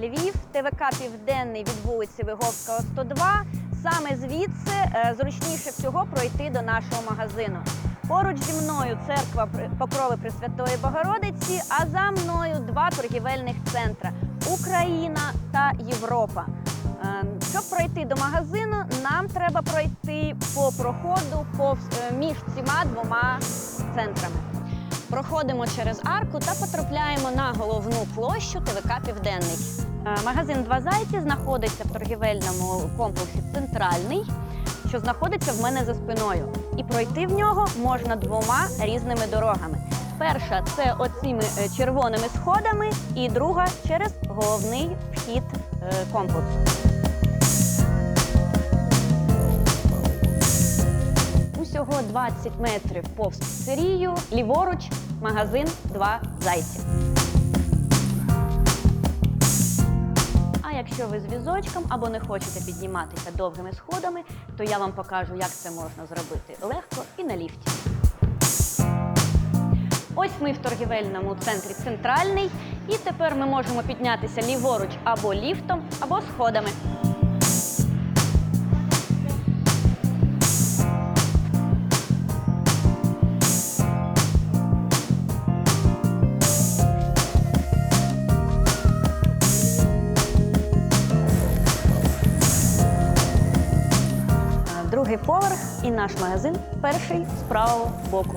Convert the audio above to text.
Львів, ТВК Південний від вулиці Виговського, 102. Саме звідси е, зручніше всього пройти до нашого магазину. Поруч зі мною церква Покрови Пресвятої Богородиці, а за мною два торгівельних центра Україна та Європа. Е, Щоб пройти до магазину, нам треба пройти по проходу е, між цими двома центрами. Проходимо через арку та потрапляємо на головну площу ТВК Південний. Е, Магазин Два зайці знаходиться в торгівельному комплексі Центральний, що знаходиться в мене за спиною. І пройти в нього можна двома різними дорогами. Перша це оціми е, червоними сходами, і друга через головний вхід е, комплексу. Усього 20 метрів повз піцерію, ліворуч, магазин Два зайці. А якщо ви з візочком або не хочете підніматися довгими сходами, то я вам покажу, як це можна зробити легко і на ліфті. Ось ми в торгівельному центрі центральний, і тепер ми можемо піднятися ліворуч або ліфтом, або сходами. Другий поверх і наш магазин перший з правого боку.